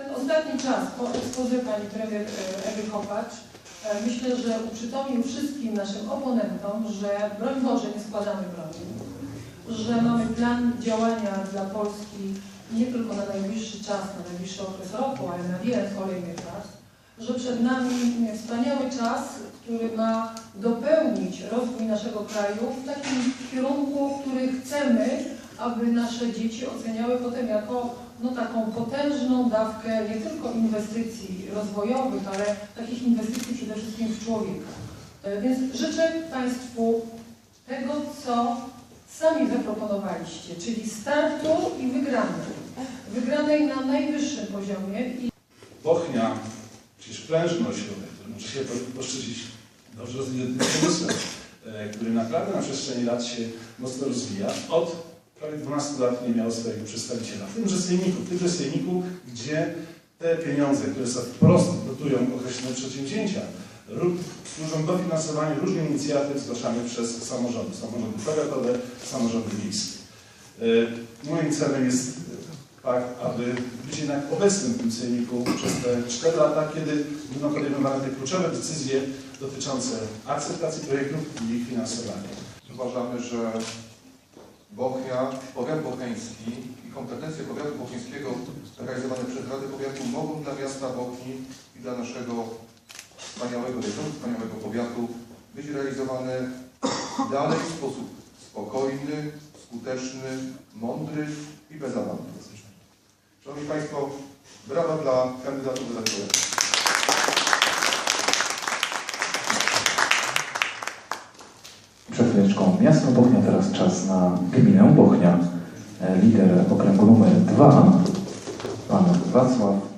Ten ostatni czas po ekspozy pani premier e, Ewy Kopacz e, myślę, że uprzytomnił wszystkim naszym oponentom, że broń Boże nie składamy broni, że mamy plan działania dla Polski nie tylko na najbliższy czas, na najbliższy okres roku, ale na wiele kolejnych lat, że przed nami wspaniały czas, który ma dopełnić rozwój naszego kraju w takim kierunku, który chcemy, aby nasze dzieci oceniały potem jako no, taką potężną dawkę nie tylko inwestycji rozwojowych, ale takich inwestycji przede wszystkim w człowieka. E, Więc życzę Państwu tego, co sami zaproponowaliście, czyli startu i wygranej. Wygranej na najwyższym poziomie i Bochnia, przecież ośrodek, który może się po- poszczycić dobrze rozwiniętym przemysłem, e, który naprawdę na przestrzeni lat się mocno rozwija, od prawie 12 lat nie miał swojego przedstawiciela. W tymże sejmiku, w tymże sejmiku, gdzie te pieniądze, które są wprost dotują określone przedsięwzięcia, służą dofinansowaniu różnych inicjatyw zgłaszanych przez samorządy, samorządy powiatowe, samorządy miejskie. E, Moim celem jest tak, aby być jednak obecnym w tym sejmiku przez te 4 lata, kiedy będą podejmowane te kluczowe decyzje dotyczące akceptacji projektów i ich finansowania. Uważamy, że Bochnia, powiat bocheński i kompetencje powiatu bocheńskiego realizowane przez Radę Powiatu mogą dla miasta Bochni i dla naszego wspaniałego regionu, wspaniałego powiatu być realizowane dalej w sposób spokojny, skuteczny, mądry i bez awantur. Szanowni Państwo, brawa dla kandydatów do Rady Powiatu. Przed chwileczką miasto Bochnia, teraz czas na gminę Bochnia. E, Lider okręgu numer 2, pan Wacław